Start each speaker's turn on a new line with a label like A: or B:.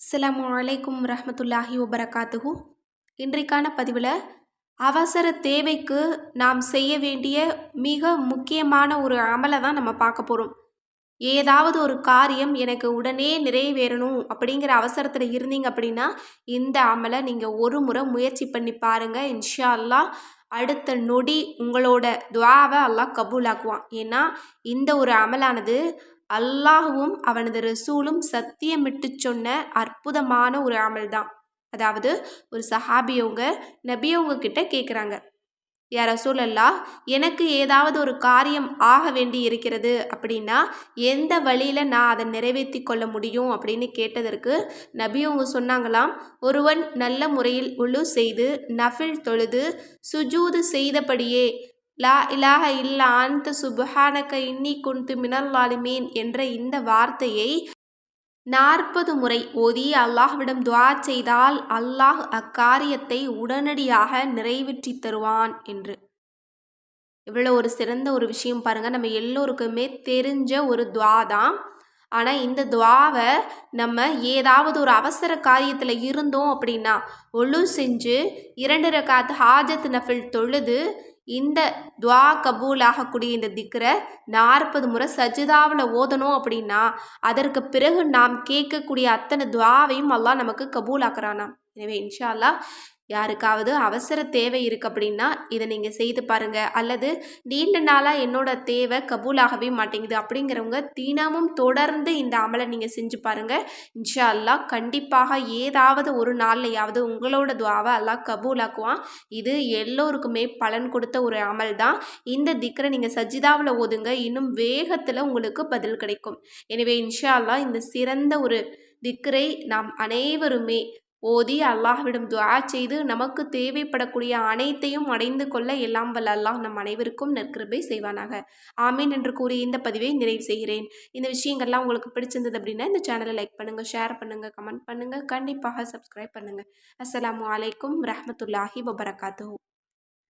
A: அஸ்லாம் அலைக்கும் ரஹமத்துல்லாஹி வபரகாத்துஹு. இன்றைக்கான பதிவில் அவசர தேவைக்கு நாம் செய்ய வேண்டிய மிக முக்கியமான ஒரு அமலை தான் நம்ம பார்க்க போகிறோம் ஏதாவது ஒரு காரியம் எனக்கு உடனே நிறைவேறணும் அப்படிங்கிற அவசரத்தில் இருந்தீங்க அப்படின்னா இந்த அமலை நீங்கள் ஒரு முறை முயற்சி பண்ணி பாருங்கள் இன்ஷா அல்லா அடுத்த நொடி உங்களோட துவாவை அல்லாஹ் கபூலாக்குவான். ஏன்னா இந்த ஒரு அமலானது அல்லாஹுவும் அவனது ரசூலும் சத்தியமிட்டு சொன்ன அற்புதமான ஒரு அமல் தான் அதாவது ஒரு சஹாபியவங்க நபியவங்க கிட்ட கேட்குறாங்க யார் ரசூலல்லா எனக்கு ஏதாவது ஒரு காரியம் ஆக வேண்டி இருக்கிறது அப்படின்னா எந்த வழியில் நான் அதை நிறைவேற்றி கொள்ள முடியும்? அப்படின்னு கேட்டதற்கு நபி அவங்க சொன்னாங்களாம். ஒருவன் நல்ல முறையில் உழு செய்து நஃபில் தொழுது சுஜூது செய்தபடியே லா இலாஹ இல்லா அந்த சுபஹானக இன்னி குன்து மினல்லாலிமீன் என்ற இந்த வார்த்தையை நாற்பது முறை ஓதி அல்லாஹ்விடம் துவா செய்தால் அல்லாஹ் அக்காரியத்தை உடனடியாக நிறைவேற்றி தருவான் என்று. இவ்வளோ ஒரு சிறந்த ஒரு விஷயம் பாருங்கள் நம்ம எல்லோருக்குமே தெரிஞ்ச ஒரு துவா தான் ஆனால் இந்த துவாவை நம்ம ஏதாவது ஒரு அவசர காரியத்தில் இருந்தோம் அப்படின்னா ஒழு செஞ்சு இரண்டு ரகாத் ஹாஜத் நஃபில் தொழுது இந்த துவா கபூல் ஆகக்கூடிய இந்த திக்கரை நாற்பது முறை சஜிதாவில் ஓதணும் அப்படின்னா அதற்கு பிறகு நாம் கேட்கக்கூடிய அத்தனை துவாவையும் அல்லாஹ் நமக்கு கபூல் ஆக்குறானா எனவே இன்ஷா அல்லா யாருக்காவது அவசர தேவை இருக்குது அப்படின்னா இதை நீங்கள் செய்து பாருங்கள் அல்லது நீண்ட நாளாக என்னோட தேவை கபூலாகவே மாட்டேங்குது அப்படிங்கிறவங்க தினமும் தொடர்ந்து இந்த அமலை நீங்கள் செஞ்சு பாருங்கள் இன்ஷா அல்லா கண்டிப்பாக ஏதாவது ஒரு நாள்லையாவது உங்களோட துவாவை எல்லாம் கபூலாக்குவான். இது எல்லோருக்குமே பலன் கொடுத்த ஒரு அமல் தான். இந்த திக்கரை நீங்கள் சஜிதாவில் ஓதுங்க. இன்னும் வேகத்தில் உங்களுக்கு பதில் கிடைக்கும். எனவே இன்ஷா அல்லா இந்த சிறந்த ஒரு திக்கரை நாம் அனைவருமே ஓதி அல்லாஹ்விடம் துவா செய்து நமக்கு தேவைப்படக்கூடிய அனைத்தையும் அடைந்து கொள்ள எல்லாம் வல்ல அல்லாஹ் நம் அனைவருக்கும் நற்கிருபை செய்வானாக. ஆமீன் என்று கூறி இந்த பதிவை நிறைவு செய்கிறேன். இந்த விஷயங்கள்லாம் உங்களுக்கு பிடிச்சிருந்தது அப்படின்னா இந்த சேனலை லைக் பண்ணுங்கள் ஷேர் பண்ணுங்கள் கமெண்ட் பண்ணுங்கள் கண்டிப்பாக சப்ஸ்கிரைப் பண்ணுங்கள் அஸ்லாம் வலைக்கம் ரஹமத்துல்லாஹி வபரகாத்து